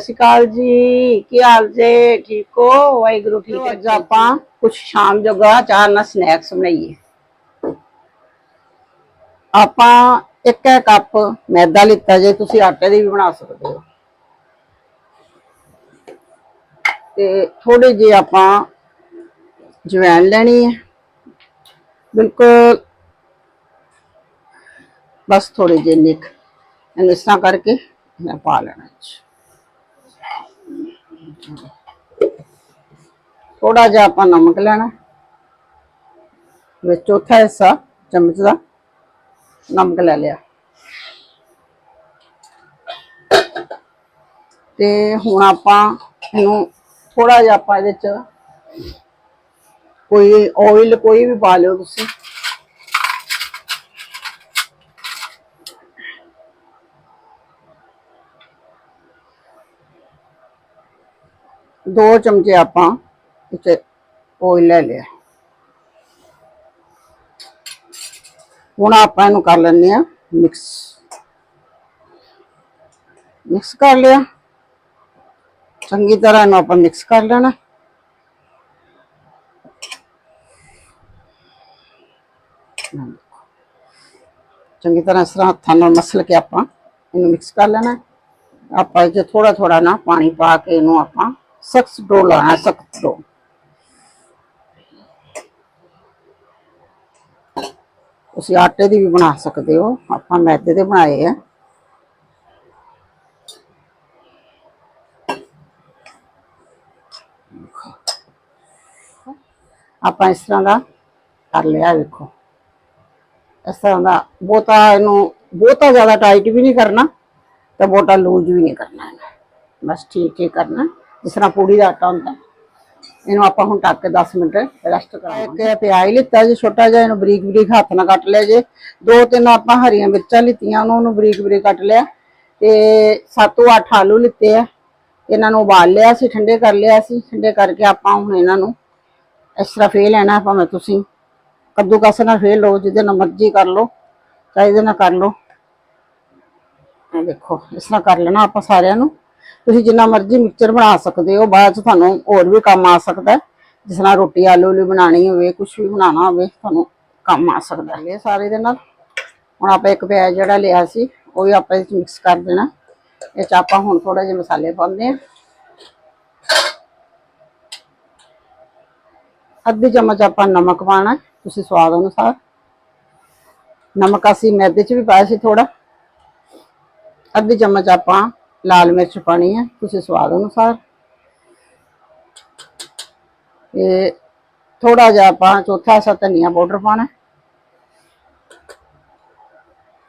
ਸਤਿ ਸ਼੍ਰੀ ਅਕਾਲ ਜੀ। ਕੀ ਹਾਲ ਜੇ? ਠੀਕ ਹੋ? ਵਾਹਿਗੁਰੂ ਠੀਕ ਹੈ ਅੱਜ ਆਪਾਂ। ਕੁਝ ਸ਼ਾਮ ਜੋਗਾ ਚਾਹ ਨਾਲ ਸਨੈਕਸ ਬਣਾਈਏ। ਆਪਾਂ ਇੱਕ ਇੱਕ ਕੱਪ ਮੈਦਾ ਲਿੱਤਾ ਜੇ, ਤੁਸੀਂ ਆਟੇ ਦੀ ਵੀ ਬਣਾ ਸਕਦੇ ਹੋ। ਤੇ ਥੋੜੇ ਜਿਹੇ ਆਪਾਂ ਜਵੈਣ ਲੈਣੀ ਹੈ। ਬਿਲਕੁਲ ਬਸ ਥੋੜੇ ਜੇ ਨਿਕ ਇਸ ਤਰ੍ਹਾਂ ਕਰਕੇ ਮੈਂ ਪਾ ਲੈਣਾ ਚ ਥੋੜਾ ਜਿਹਾ ਆਪਾਂ ਨਮਕ ਲੈਣਾ। ਵਿੱਚ ਚੌਥਾ ਹਿੱਸਾ ਚਮਚ ਦਾ ਨਮਕ ਲੈ ਲਿਆ। ਤੇ ਹੁਣ ਆਪਾਂ ਇਹਨੂੰ ਥੋੜਾ ਜਿਹਾ ਆਪਾਂ ਇਹਦੇ ਚ ਕੋਈ ਆਇਲ ਕੋਈ ਵੀ ਪਾ ਲਿਓ ਤੁਸੀਂ। ਦੋ ਚਮਚੇ ਆਪਾਂ ਇੱਥੇ ਆਇਲ ਲੈ ਲਿਆ ਹੁਣ ਆਪਾਂ ਇਹਨੂੰ ਕਰ ਲੈਂਦੇ ਆ ਮਿਕਸ ਮਿਕਸ ਕਰ ਲਿਆ ਚੰਗੀ ਤਰ੍ਹਾਂ ਇਹਨੂੰ ਆਪਾਂ ਮਿਕਸ ਕਰ ਲੈਣਾ ਚੰਗੀ ਤਰ੍ਹਾਂ ਇਸ ਤਰ੍ਹਾਂ ਹੱਥਾਂ ਨਾਲ ਮਸਲ ਕੇ ਆਪਾਂ ਇਹਨੂੰ ਮਿਕਸ ਕਰ ਲੈਣਾ ਆਪਾਂ ਇਹ ਥੋੜਾ ਥੋੜਾ ਨਾ ਪਾਣੀ ਪਾ ਕੇ ਇਹਨੂੰ ਆਪਾਂ ਸਖਤ ਡੋ ਲਾਣਾ ਸਖਤ ਡੋ ਤੁਸੀਂ ਆਟੇ ਦੀ ਵੀ ਬਣਾ ਸਕਦੇ ਹੋ, ਆਪਾਂ ਮੈਦੇ ਦੇ ਬਣਾਏ ਆ। ਆਪਾਂ ਇਸ ਤਰ੍ਹਾਂ ਦਾ ਕਰ ਲਿਆ ਵੇਖੋ। ਇਸ ਤਰ੍ਹਾਂ ਦਾ ਬਹੁਤਾ ਇਹਨੂੰ, ਬਹੁਤਾ ਜ਼ਿਆਦਾ ਟਾਈਟ ਵੀ ਨਹੀਂ ਕਰਨਾ ਤੇ ਬਹੁਤਾ ਲੂਜ਼ ਵੀ ਨਹੀਂ ਕਰਨਾ ਹੈਗਾ। ਬਸ ਠੀਕ ਹੀ ਕਰਨਾ। ਜਿਸ ਤਰ੍ਹਾਂ ਪੂੜੀ ਦਾ ਆਟਾ ਹੁੰਦਾ। ਇਹਨੂੰ ਆਪਾਂ ਹੁਣ ਟੱਕ ਕੇ 10 ਮਿੰਟ ਰੈਸਟ ਕਰਾਂਗੇ। ਇੱਕ ਪਿਆਜ਼ ਲਿੱਤਾ ਜੀ, ਛੋਟਾ ਜਿਹਾ ਇਹਨੂੰ ਬਰੀਕ ਬਰੀਕ ਹੱਥ ਨਾਲ ਕੱਟ ਲਿਆ ਜੇ। ਦੋ ਤਿੰਨ ਆਪਾਂ ਹਰੀਆਂ ਮਿਰਚਾਂ ਲਿੱਤੀਆਂ, ਉਹਨੂੰ ਉਹਨੂੰ ਬਰੀਕ ਬਰੀਕ ਕੱਟ ਲਿਆ। ਤੇ 7-8 ਆਲੂ ਲਿੱਤੇ ਆ। ਇਹਨਾਂ ਨੂੰ ਉਬਾਲ ਲਿਆ ਸੀ, ਠੰਡੇ ਕਰ ਲਿਆ ਸੀ। ਠੰਡੇ ਕਰਕੇ ਆਪਾਂ ਹੁਣ ਇਹਨਾਂ ਨੂੰ ਇਸ ਤਰ੍ਹਾਂ ਫੇਲ ਲੈਣਾ ਭਾਵੇਂ ਤੁਸੀਂ। ਕੱਦੂਕਸ ਨਾਲ ਫੇਲ ਲਓ, ਜਿਹਦੇ ਨਾਲ ਮਰਜ਼ੀ ਕਰ ਲਓ, ਚਾਹੇ ਇਹਦੇ ਨਾਲ ਕਰ ਲਓ। ਇਹ ਦੇਖੋ, ਇਸ ਤਰ੍ਹਾਂ ਕਰ ਲੈਣਾ ਆਪਾਂ ਸਾਰਿਆਂ ਨੂੰ। ਤੁਸੀਂ ਜਿੰਨਾ ਮਰਜ਼ੀ ਮਿਕਸਚਰ ਬਣਾ ਸਕਦੇ ਹੋ, ਬਾਅਦ ਚ ਤੁਹਾਨੂੰ ਹੋਰ ਵੀ ਕੰਮ ਆ ਸਕਦਾ ਜਿਸ ਤਰ੍ਹਾਂ ਰੋਟੀ ਆਲੂ ਵਾਲੀ ਬਣਾਣੀ ਹੋਵੇ ਕੁਝ ਵੀ ਬਣਾਉਣਾ ਹੋਵੇ, ਤੁਹਾਨੂੰ ਕੰਮ ਆ ਸਕਦਾ ਹੈ। ਸਾਰੇ ਦੇ ਨਾਲ ਹੁਣ ਆਪਾਂ ਇੱਕ ਪਿਆਜ਼ ਜਿਹੜਾ ਲਿਆ ਸੀ, ਉਹ ਵੀ ਆਪਾਂ ਇਸ ਮਿਕਸ ਕਰ ਦੇਣਾ। ਇਹ ਚ ਆਪਾਂ ਹੁਣ ਥੋੜਾ ਜਿਹਾ ਮਸਾਲੇ ਪਾਉਂਦੇ ਆ ਅੱਧੀ ਚਮਚ ਆਪਾਂ ਨਮਕ ਪਾਣਾ ਤੁਸੀਂ ਸਵਾਦ ਅਨੁਸਾਰ। ਨਮਕ ਅਸੀਂ ਮੈਦੇ ਚ ਵੀ ਪਾਇਆ ਸੀ ਥੋੜਾ ਅੱਧੀ ਚਮਚ ਆਪਾਂ ਲਾਲ ਮਿਰਚ ਪਾਣੀ ਹੈ ਤੁਸੀਂ ਸਵਾਦ ਅਨੁਸਾਰ। ਤੇ ਥੋੜਾ ਜਿਹਾ ਆਪਾਂ ਚੌਥਾ ਹਿੱਸਾ ਧਨੀਆ ਪਾਊਡਰ ਪਾਣਾ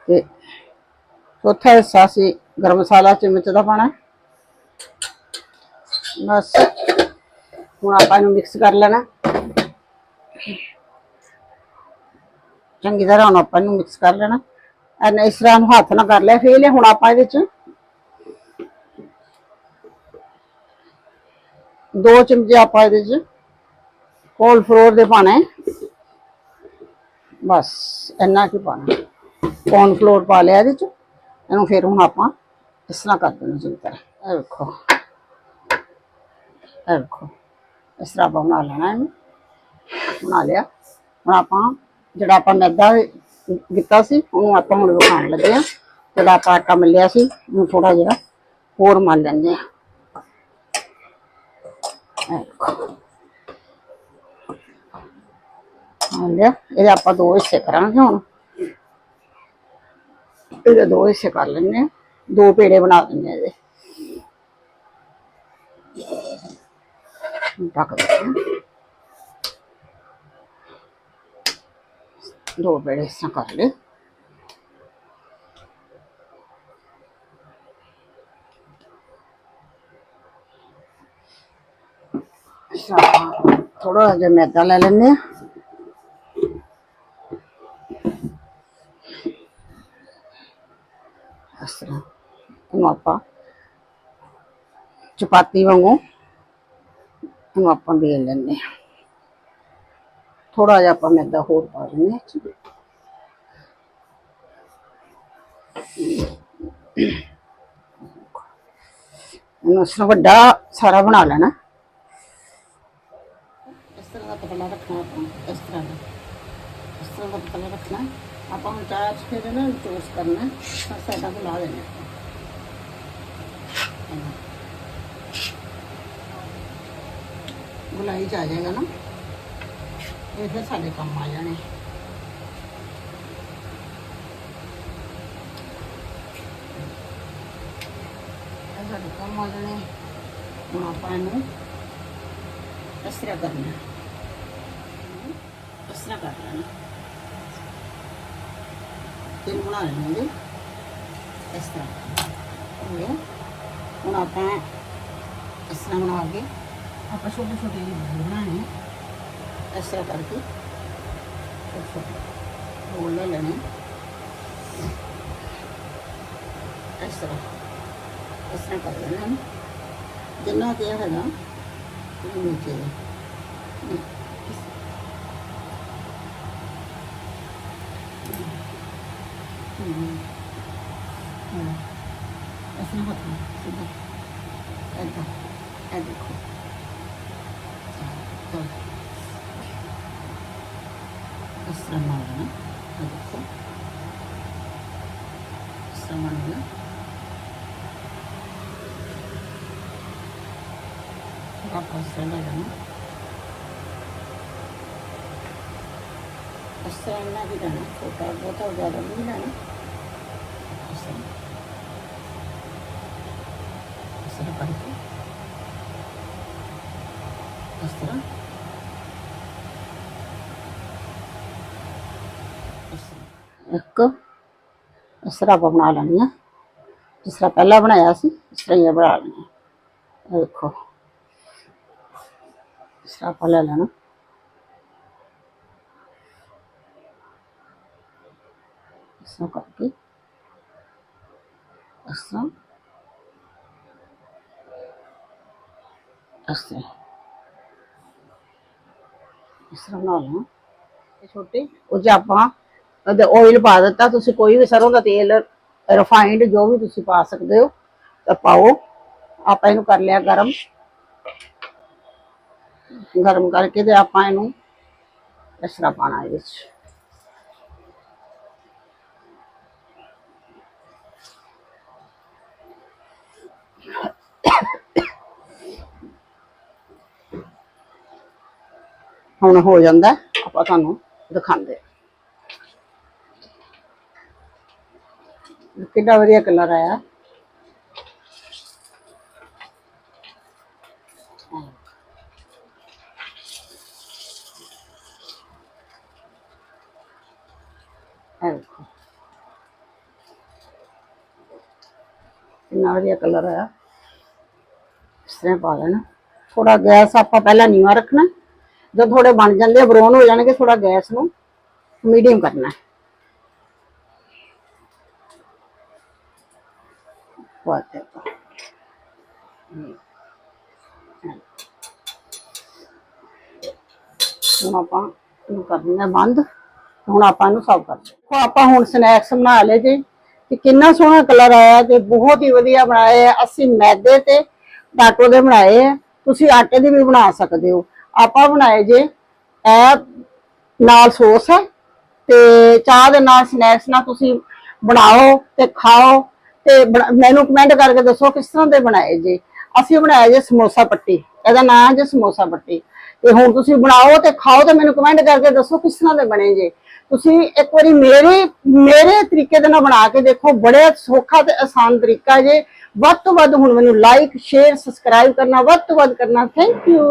ਤੇ ਚੌਥਾ ਹਿੱਸਾ ਸੀ ਗਰਮ ਮਸਾਲਾ ਚਮਚ ਦਾ ਪਾਣਾ ਬਸ, ਹੁਣ ਆਪਾਂ ਇਹਨੂੰ ਮਿਕਸ ਕਰ ਲੈਣਾ। ਚੰਗੀ ਤਰ੍ਹਾਂ ਹੁਣ ਆਪਾਂ ਇਹਨੂੰ ਮਿਕਸ ਕਰ ਲੈਣਾ। ਐਨ ਇਸ ਤਰ੍ਹਾਂ ਹੱਥ ਨਾਲ ਕਰ ਲਿਆ, ਫੇਰ ਹੁਣ ਆਪਾਂ ਇਹਦੇ ਚ ਦੋ ਚਮਚੇ ਆਪਾਂ ਇਹਦੇ ਚ ਕੋਲ ਫਲੋਰ ਦੇ ਪਾਣਾ। ਬਸ, ਇੰਨਾ ਕੀ ਪਾਣਾ। ਕੋਨ ਫਲੋਰ ਪਾ ਲਿਆ ਇਹਦੇ ਚ। ਇਹਨੂੰ ਫਿਰ ਹੁਣ ਆਪਾਂ ਇਸ ਤਰ੍ਹਾਂ ਕਰ ਦੇਣਾ ਚੰਗੀ ਤਰ੍ਹਾਂ। ਇਹ ਵੇਖੋ ਇਹ ਵੇਖੋ ਇਸ ਤਰ੍ਹਾਂ ਆਪਾਂ ਬਣਾ ਲੈਣਾ ਇਹਨੂੰ। ਬਣਾ ਲਿਆ। ਹੁਣ ਆਪਾਂ ਜਿਹੜਾ ਆਪਾਂ ਮੈਦਾ ਕੀਤਾ ਸੀ, ਉਹਨੂੰ ਆਪਾਂ ਹੁਣ ਵਿਖਾਉਣ ਲੱਗੇ ਆ ਜਿਹੜਾ ਆਪਾਂ ਆਟਾ ਮਿਲਿਆ ਸੀ, ਉਹਨੂੰ ਥੋੜਾ ਜਿਹਾ ਹੋਰ ਮਲ ਲੈਂਦੇ ਆ ਲਿਆ ਇਹਦੇ ਆਪਾਂ ਦੋ ਹਿੱਸੇ ਕਰਾਂਗੇ ਹੁਣ। ਇਹਦੇ ਦੋ ਹਿੱਸੇ ਕਰ ਲੈਣੇ ਆ, ਦੋ ਪੇੜੇ ਬਣਾ ਦਿੰਦੇ ਆ ਇਹਦੇ। ਢੱਕ ਦਿੰਦੇ ਦੋ ਪੇੜੇ ਹਿੱਸਾ ਕਰ ਲਏ। ਥੋੜਾ ਜਿਹਾ ਮੈਦਾ ਲੈ ਲੈਂਦੇ ਆ ਇਸ ਤਰ੍ਹਾਂ ਇਹਨੂੰ ਆਪਾਂ ਚਪਾਤੀ ਵਾਂਗੂ ਇਹਨੂੰ ਆਪਾਂ ਵੇਲ ਲੈਂਦੇ ਆ ਥੋੜਾ ਜਿਹਾ ਆਪਾਂ ਮੈਦਾ ਹੋਰ ਪਾ ਦਿੰਦੇ ਹਾਂ ਇਹਨੂੰ ਇਸ ਵੱਡਾ ਸਾਰਾ ਬਣਾ ਲੈਣਾ ਇਸ ਤਰ੍ਹਾਂ ਦਾ ਪਤਲਾ ਰੱਖਣਾ ਆਪਾਂ ਇਸ ਤਰ੍ਹਾਂ ਦਾ ਇਸ ਰੱਖਣਾ ਆਪਾਂ ਹੁਣ ਚਾਹ ਚ ਫਿਰ ਨਾ ਟੋਸ ਕਰਨਾ ਤਾਂ ਸਾਡਾ ਬਣਾ ਦੇਣਾ ਗੁਲਾਈ ਚ ਆ ਜਾਏਗਾ ਨਾ। ਇਹ ਫਿਰ ਸਾਡੇ ਕੰਮ ਆ ਜਾਣੇ। ਸਾਡੇ ਕੰਮ ਆ ਜਾਣੇ। ਹੁਣ ਆਪਾਂ ਇਹਨੂੰ ਇਸ ਕਰਨਾ ਇਸ ਕਰ ਲੈਣਾ। ਤਿੰਨ ਬਣਾ ਲੈਣਗੇ ਇਸ ਤਰ੍ਹਾਂ। ਹੋ ਗਿਆ। ਹੁਣ ਆਪਾਂ ਇਸ ਤਰ੍ਹਾਂ ਬਣਾ ਕੇ ਆਪਾਂ ਛੋਟੇ ਛੋਟੇ ਜਿਹੇ ਬਣਾਉਣੇ ਇਸ ਤਰ੍ਹਾਂ ਕਰਕੇ ਛੋਟੇ ਛੋਟੇ ਰੋਲ ਲੈ ਲੈਣੇ। ਇਸ ਤਰ੍ਹਾਂ। ਇਸ ਤਰ੍ਹਾਂ ਕਰ ਲੈਣਾ। ਜਿੰਨਾ ਕਿ ਹੈਗਾ ਉਹ ਨੀਚੇ ਦੇ ਇਸ ਤਰ੍ਹਾਂ ਹੱਥ ਨਾਲ ਸਿੱਧਾ ਏਦਾਂ ਇਹ ਦੇਖੋ ਚਲੋ ਇਸ ਤਰ੍ਹਾਂ ਮਾਰਨਾ ਇਹ ਦੇਖੋ ਇਸ ਤਰ੍ਹਾਂ ਮਾਰਨਾ ਆਪਾਂ ਇਸ ਤਰ੍ਹਾਂ ਲੈਣਾ ਇਸ ਤਰ੍ਹਾਂ ਨਾ ਵੀ ਲੈਣਾ ਛੋਟਾ ਬਹੁਤਾ ਜ਼ਿਆਦਾ ਨਹੀਂ ਲੈਣਾ ਇਸ ਤਰ੍ਹਾਂ ਇਸ ਤਰ੍ਹਾਂ ਕਰਕੇ ਇਸ ਤਰ੍ਹਾਂ ਇਸ ਤਰ੍ਹਾਂ ਇੱਕ ਇਸ ਤਰ੍ਹਾਂ ਆਪਾਂ ਬਣਾ ਲੈਣੀ ਆ ਜਿਸ ਤਰ੍ਹਾਂ ਪਹਿਲਾਂ ਬਣਾਇਆ ਸੀ ਇਸ ਤਰ੍ਹਾਂ ਹੀ ਇਹ ਬਣਾ ਲੈਣੀ ਆ ਇਹ ਦੇਖੋ ਇਸ ਤਰ੍ਹਾਂ ਆਪਾਂ ਲੈ ਲੈਣਾ ਇਸ ਤਰ੍ਹਾਂ ਕਰਕੇ ਇਸ ਤਰ੍ਹਾਂ ਇਸ ਇਸ ਤਰ੍ਹਾਂ ਬਣਾ ਲੈਣਾ ਇਹ ਛੋਟੇ, ਉਹ 'ਚ ਆਪਾਂ ਉਹਦੇ ਆਇਲ ਪਾ ਦਿੱਤਾ, ਤੁਸੀਂ ਕੋਈ ਵੀ ਸਰੋਂ ਦਾ ਤੇਲ ਰਿਫਾਈਨਡ ਜੋ ਵੀ ਤੁਸੀਂ ਪਾ ਸਕਦੇ ਹੋ, ਤਾਂ ਪਾਓ। ਆਪਾਂ ਇਹਨੂੰ ਕਰ ਲਿਆ ਗਰਮ। ਗਰਮ ਕਰਕੇ ਤੇ ਆਪਾਂ ਇਹਨੂੰ ਇਸ ਤਰ੍ਹਾਂ ਪਾਣਾ ਇਹਦੇ ਵਿੱਚ। ਹੁਣ ਹੋ ਜਾਂਦਾ ਆਪਾਂ ਤੁਹਾਨੂੰ ਦਿਖਾਉਂਦੇ ਕਿੰਨਾ ਵਧੀਆ ਕਲਰ ਆਇਆ। ਦੇਖੋ। ਕਿੰਨਾ ਵਧੀਆ ਕਲਰ ਆਇਆ। ਇਸ ਤਰ੍ਹਾਂ ਪਾ ਲੈਣਾ। ਥੋੜਾ ਗੈਸ ਆਪਾਂ ਪਹਿਲਾਂ ਨੀਵਾ ਰੱਖਣਾ। ਜਦ ਥੋੜੇ ਬਣ ਜਾਂਦੇ ਬਰਾਊਨ ਹੋ ਜਾਣਗੇ ਥੋੜਾ ਗੈਸ ਨੂੰ, ਮੀਡੀਅਮ ਕਰਨਾ ਹੈ। ਬਾਤ ਹੈ ਹੁਣ ਆਪਾਂ ਇਹਨੂੰ ਕਰਨਾ ਬੰਦ, ਹੁਣ ਆਪਾਂ ਇਹਨੂੰ ਸਰਵ ਕਰਦੇ ਦੇਖੋ ਆਪਾਂ ਹੁਣ ਸਨੈਕਸ ਬਣਾ ਲਏ ਜੀ, ਤੇ ਕਿੰਨਾ ਸੋਹਣਾ ਕਲਰ ਆਇਆ ਤੇ ਬਹੁਤ ਹੀ ਵਧੀਆ ਬਣਾਏ ਆ। ਅਸੀਂ ਮੈਦੇ ਤੇ, ਟਾਟੋ ਦੇ ਬਣਾਏ ਆ। ਤੁਸੀਂ ਆਟੇ ਦੇ ਵੀ ਬਣਾ ਸਕਦੇ ਹੋ। ਆਪਾਂ ਬਣਾਏ ਜੇ। ਇਹ ਨਾਲ ਸੌਸ ਹੈ ਤੇ ਚਾਹ ਦੇ ਨਾਲ ਸਨੈਕਸ ਨਾਲ ਤੁਸੀਂ ਬਣਾਓ ਤੇ ਖਾਓ ਤੇ ਮੈਨੂੰ ਕਮੈਂਟ ਕਰਕੇ ਦੱਸੋ ਕਿਸ ਤਰ੍ਹਾਂ ਦੇ ਬਣਾਏ ਜੇ। ਅਸੀਂ ਬਣਾਇਆ ਜੇ ਸਮੋਸਾ ਪੱਟੀ। ਇਹਦਾ ਨਾਮ ਜੇ ਸਮੋਸਾ ਪੱਟੀ। ਤੇ ਹੁਣ ਤੁਸੀਂ ਬਣਾਓ ਤੇ ਖਾਓ ਤੇ ਮੈਨੂੰ ਕਮੈਂਟ ਕਰਕੇ ਦੱਸੋ ਕਿਸ ਤਰ੍ਹਾਂ ਦੇ ਬਣੇ ਜੇ। ਤੁਸੀਂ ਇੱਕ ਵਾਰੀ ਮੇਰੇ ਮੇਰੇ ਤਰੀਕੇ ਦੇ ਨਾਲ ਬਣਾ ਕੇ ਦੇਖੋ। ਬੜਾ ਸੌਖਾ ਤੇ ਆਸਾਨ ਤਰੀਕਾ ਜੇ। ਵੱਧ ਤੋਂ ਵੱਧ ਹੁਣ ਮੈਨੂੰ ਲਾਈਕ ਸ਼ੇਅਰ ਸਬਸਕ੍ਰਾਈਬ ਕਰਨਾ। ਵੱਧ ਤੋਂ ਵੱਧ ਕਰਨਾ। Thank you